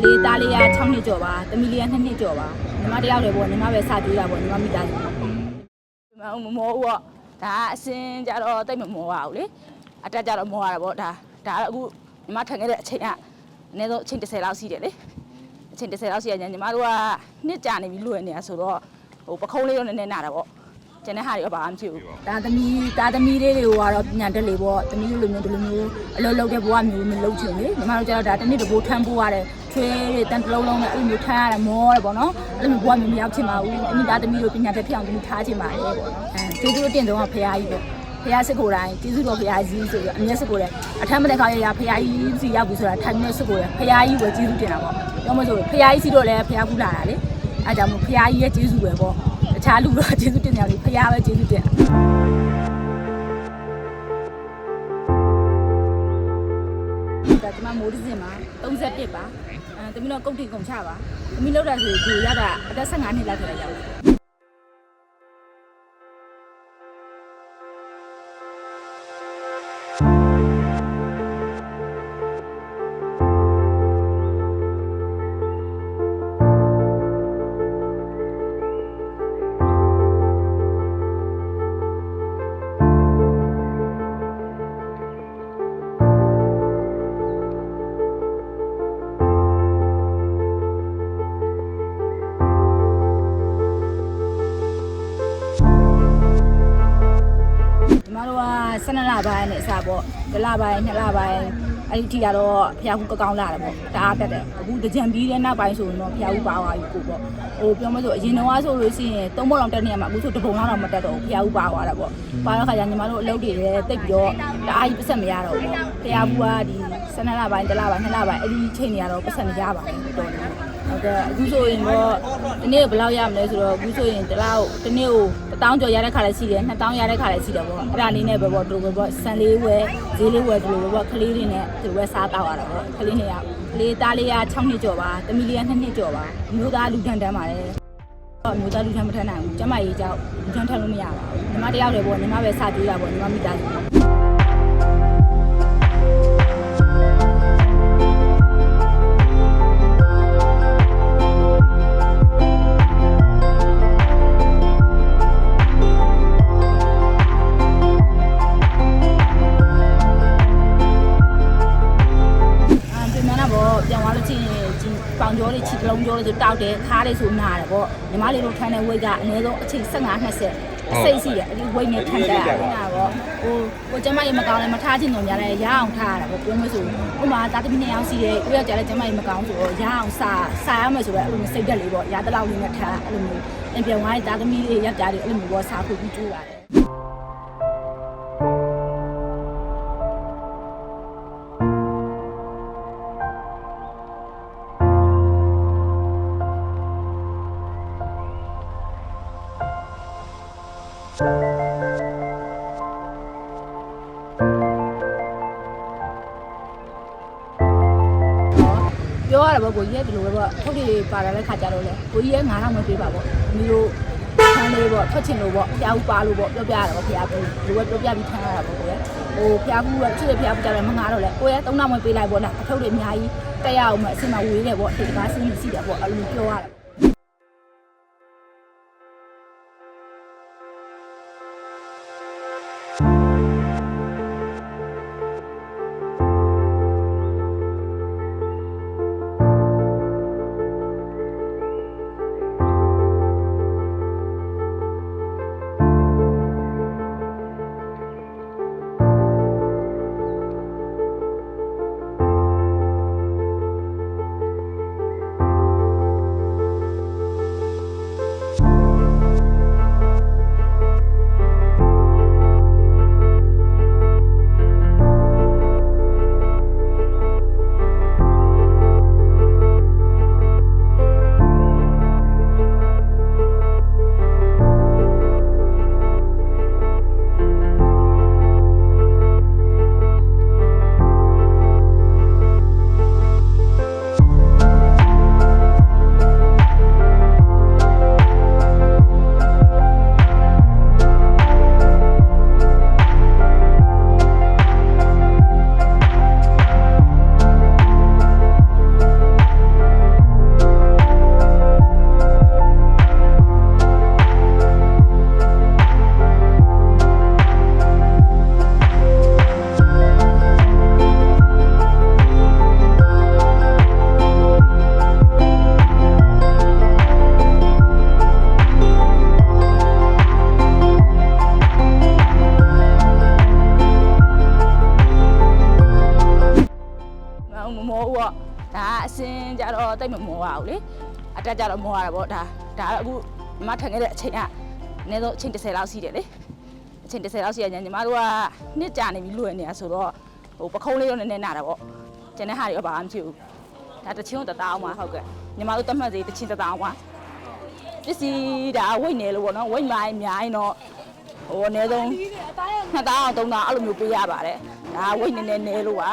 လေးသားလေးက6နှစ်ကျော်ပါသမီးလေးက2နှစ်ကျော်ပါညီမတယောက်တည်းပေါ့ညီမပဲစကြွေးတာပေါ့ညီမမိသားစုဒီမှာမမောဘူးပေါ့ဒါအစင်ကြတော့တိတ်မမောပါဘူးလေအတက်ကြတော့မောရတာပေါ့ဒါဒါအခုညီမထိုင်ခဲ့တဲ့အချိန်ကအနည်းဆုံးအချိန်30လောက်ရှိတယ်လေအချိန်30လောက်ရှိရညီမတို့ကနှစ်ကြာနေပြီလွယ်နေတာဆိုတော့ဟိုပခုံးလေးတော့နည်းနည်းနာတာပေါ့ကျန်တဲ့ဟာတွေကဘာမှမဖြစ်ဘူးဒါသမီးဒါသမီးလေးတွေကိုကတော့ညံတက်လေပေါ့သမီးလိုမျိုးဒီလိုမျိုးအလုပ်လုပ်တဲ့ဘဝမျိုးမလုပ်ချင်လေညီမတို့ကျတော့ဒါတစ်နေ့တစ်ပိုးထမ်းပိုးရတ ယ်ချွေးတွေတန်တလုံးလုံးနဲ့အဲ့လိုမျိုးထမ်းရတယ်မောတယ်ပေါ့နော်အဲ့လိုမျိုးဘဝမျိုးမရောက်ချင်ပါဘူးအမိသားသမီးတို့ပညာတတ်ဖြစ်အောင်သမီးထားချင်ပါတယ်ပေါ့နော်အဲကျေးဇူးတင်ဆုံးကဖရာကြီးပေါ့ဖရာစစ်ကိုယ်တိုင်းကျေးဇူးတော်ဖရာကြီးဆိုပြီးအမျက်စစ်ကိုယ်တိုင်းအထမ်းမတဲ့ခါရရဖရာကြီးစီရောက်ပြီဆိုတာထိုင်နေစစ်ကိုယ်တိုင်းဖရာကြီးပဲကျေးဇူးတင်တာပေါ့ပြောမလို့ဖရာကြီးစီတော့လည်းဖရာကူလာတာလေအဲကြောင့်မို့ဖရာကြီးရဲ့ကျေးဇူးပဲပေါ့တခြားလူတော့ကျေးဇူးတင်ကြတယ်ဖရာပဲကျေးဇူးတင်ဒါ မှာမိုးဒီဇင်မှာ31ပါအဲတမီးတော့ကုတ်တီကုန်ချပါတမီးလောက်တာဆိုဒီရတာအသက်15နှစ်လောက်ထက်ရောက် 12လပိုင်းနဲ့အစားပေါ့တစ်လပိုင်းနှစ်လပိုင်းအဲ့ဒီထိကတော့ဖျားခုကကောင်းလာတယ်ပေါ့တအားတက်တယ်အခုတကြံပြီးတဲ့နောက်ပိုင်းဆိုရင်တော့ဖျားခုပါသွားပြီကိုပေါ့ဟိုပြောမလို့အရင်တော့ဆိုလို့ရှိရင်သုံးပုံလောက်တက်နေရမှာအခုဆိုတပုံလောက်တော့မတက်တော့ဘူးဖျားခုပါသွားတာပေါ့ပါတော့ခါကျညီမတို့အလုပ်တွေလည်းတိတ်ပြီးတော့တအားကြီးပတ်ဆက်မရတော့ဘူးပေါ့ဖျားခုကဒီ12လပိုင်းတစ်လပိုင်းနှစ်လပိုင်းအဲ့ဒီချိန်တွေကတော့ပတ်ဆက်မရပါဘူးတော်တယ် ဟုတ်ကဲ့အခုဆိုရင်တော့ဒီနေ့ဘယ်လောက်ရမလဲဆိုတော့အခုဆိုရင်တစ်လောက်ဒီနေ့ကို1000ကျော်ရတဲ့ခါလည်းရှိတယ်2000ရတဲ့ခါလည်းရှိတယ်ပေါ့အဲ့ဒါလေးနဲ့ပဲပေါ့သူတို့ပဲပေါ့ဆန်လေးဝယ်ဈေးလေးဝယ်ဒီလိုပဲပေါ့ကလေးတွေနဲ့သူတို့ပဲစားတော့ရတာပေါ့ကလေးနှစ်ယောက်ကလေးသားလေးက6နှစ်ကျော်ပါသမီးလေးက2နှစ်ကျော်ပါမျိုးသားလူထန်တန်းပါတယ်တော့မျိုးသားလူထန်မထမ်းနိုင်ဘူးကျမကြီးကြောက်လူထန်ထမ်းလို့မရပါဘူးညီမတယောက်တည်းပေါ့ညီမပဲစကြွေးတာပေါ့ညီမမိသားစု ပေါ့ပြန်သွားလို့ချင်းဒီပေါင်ကြောတွေခြေလုံးကြောတွေဆိုတောက်တယ်ခါးတွေဆိုနာတယ်ပေါ့ညီမလေးတို့ထမ်းတဲ့ဝိတ်ကအနည်းဆုံးအချိန်15 20အစိတ်ရှိတယ်အဲ့ဒီဝိတ်နဲ့ထမ်းတတ်ရတာပေါ့ဟိုကိုကျမကြီးမကောင်းလဲမထားချင်တော့များလဲရအောင်ထားရတာပေါ့ပြောမလို့ဥမာသားသမီးနှစ်ယောက်ရှိတယ်ကိုယောက်ကြလဲကျမကြီးမကောင်းဆိုတော့ရအောင်စားစားရမယ်ဆိုတော့အဲ့လိုမျိုးစိတ်တက်လေးပေါ့ရတလောက်လေးနဲ့ထားအဲ့လိုမျိုးအပြင်ဝိုင်းသားသမီးတွေယောက်ကြတွေအဲ့လိုမျိုးပေါ့စားဖို့ပြီးကြိုးရတယ် ပြောရတာပေါ့ကိုကြီးရဲ့ဒီလိုပဲပေါ့ထုတ်တွေပါလာတဲ့ခါကြတော့လေကိုကြီးရဲ့9000ပဲပေးပါပေါ့ဒီလိုဆန်းလေးပေါ့ထွက်ချင်လို့ပေါ့ဖျားဦးပါလို့ပေါ့ပြောပြရတာပေါ့ဖျားဘူးဒီလိုပဲပြောပြပြီးထမ်းရတာပေါ့ကိုရဲ့ဟိုဖျားဘူးကချစ်တဲ့ဖျားဘူးကြတယ်မငါတော့လေကိုရဲ့3000ပဲပေးလိုက်ပေါ့နော်အထုတ်တွေအများကြီးတက်ရအောင်မအစင်မဝေးတယ်ပေါ့ဒီတကားစင်းစီတယ်ပေါ့အဲ့လိုပြောရတာ စင်းကြတော့တိတ်မမောရဘူးလေအတက်ကြတော့မောရတာပေါ့ဒါဒါတော့အခုညီမထိုင်ခဲ့တဲ့အချိန်ကအနည်းဆုံးအချိန်30လောက်ရှိတယ်လေအချိန်30လောက်ရှိရညညီမတို့ကနှစ်ကြာနေပြီလွယ်နေတာဆိုတော့ဟိုပခုံးလေးတော့နည်းနည်းနာတာပေါ့ကျန်တဲ့ဟာတွေတော့ဘာမှမဖြစ်ဘူးဒါတချင်းတသားအောင်ပါဟုတ်ကဲ့ညီမတို့တတ်မှတ်စီတချင်းတသားအောင်ပါပစ္စည်းဒါဝိတ်နေလို့ပေါ့နော်ဝိတ်မိုင်းအများရင်တော့ဟိုအနည်းဆုံးနှစ်သားအောင်သုံးသားအဲ့လိုမျိုးပေးရပါတယ်ဒါဝိတ်နည်းနည်းနည်းလို့ပါ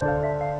တိ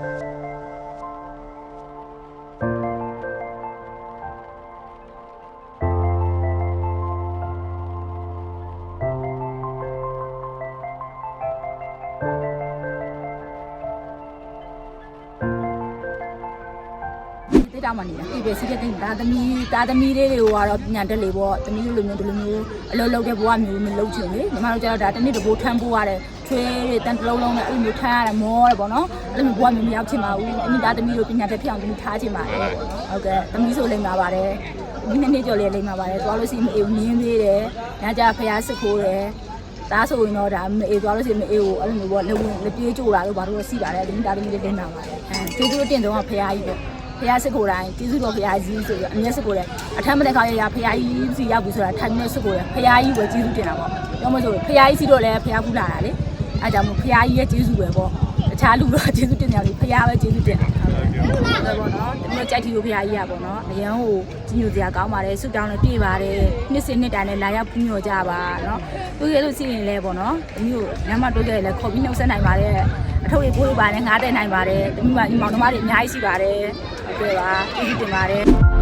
တောင်မှနေတာဒီပဲစီးတဲ့တင်ဒါသမီးဒါသမီးလေးတွေကတော့ပညာတက်လေပေါ့သမီးလိုမျိုးဒီလိုမျိုးအလုပ်လုပ်တဲ့ဘဝမျိုးမလုပ်ချင်လေညီမတို့ကျတော့ဒါတနေ့တဘိုးထမ်းဖို့ရတယ်ချွေးတွေတန်တလုံးလုံးနဲ့အဲ့လိုမျိုးထမ်းရတယ်မောတယ်ပေါ့နော်အဲ့လိုမျိုးဘဝမျိုးမရောက်ချင်ပါဘူးအမိဒါသမီးတို့ပညာတက်ဖြစ်အောင်သမီးထားချင်ပါတယ်ဟုတ်ကဲ့သမီးဆိုလိမ့်ပါပါတယ်ဒီနေ့နေ့ကြော်လေးလိမ့်ပါပါတယ်သွားလို့ရှိရင်မအေးဘူးနင်းသေးတယ်ညကြဖျားစစ်ခိုးတယ်ဒါဆိုရင်တော့ဒါမအေးသွားလို့ရှိရင်မအေးဘူးအဲ့လိုမျိုးပေါ့လက်ဝင်လက်ပြေးကြိုတာလို့ဘာလို့လဲစီပါတယ်ဒီဒါသမီးလေးလိမ့်ပါပါတယ်အဲကျေးဇူးတင်တော့ဖျားကြီးပေါ့ ဖះစစ်ကိုယ်တိုင်းကျေးဇူးတော်ဖះကြီးဆိုပြီးအမျက်စစ်ကိုယ်တိုင်းအထမ်းမတဲ့ခါရရဖះကြီးစီရောက်ပြီဆိုတာထိုင်နေစစ်ကိုယ်တိုင်းဖះကြီးပဲကျေးဇူးတင်တာပေါ့ပြောမလို့ဖះကြီးစီတော့လည်းဖះကူလာတာလေအဲကြောင့်မို့ဖះကြီးရဲ့ကျေးဇူးပဲပေါ့တခြားလူတော့ကျေးဇူးတင်ကြတယ်ဖះပဲကျေးဇူးတင်တာဟုတ်ကဲ့ပေါ့နော်ဒီလိုကြိုက်တီကိုဖះကြီးရပေါ့နော်အရန်ကိုကြီးညိုစရာကောင်းပါတယ်ဆုတောင်းလည်းပြည့်ပါတယ်နှစ်စဉ်နှစ်တိုင်းလည်းလာရောက်ပူးညိုကြပါနော်တွေ့ရလို့ရှိရင်လည်းပေါ့နော်ဒီမျိုးညမတွေ့ကြရလဲခေါ်ပြီးနှုတ်ဆက်နိုင်ပါတယ်အထုပ်ရေးကိုယ်ပါနဲ့ငားတဲ့နိုင်ပါတယ်ဒီမှာဒီမောင်နှမတွေအများကြီးရှိပါတယ်ဟု တ်ကဲ့ပါကျေးဇူးတင်ပါတယ်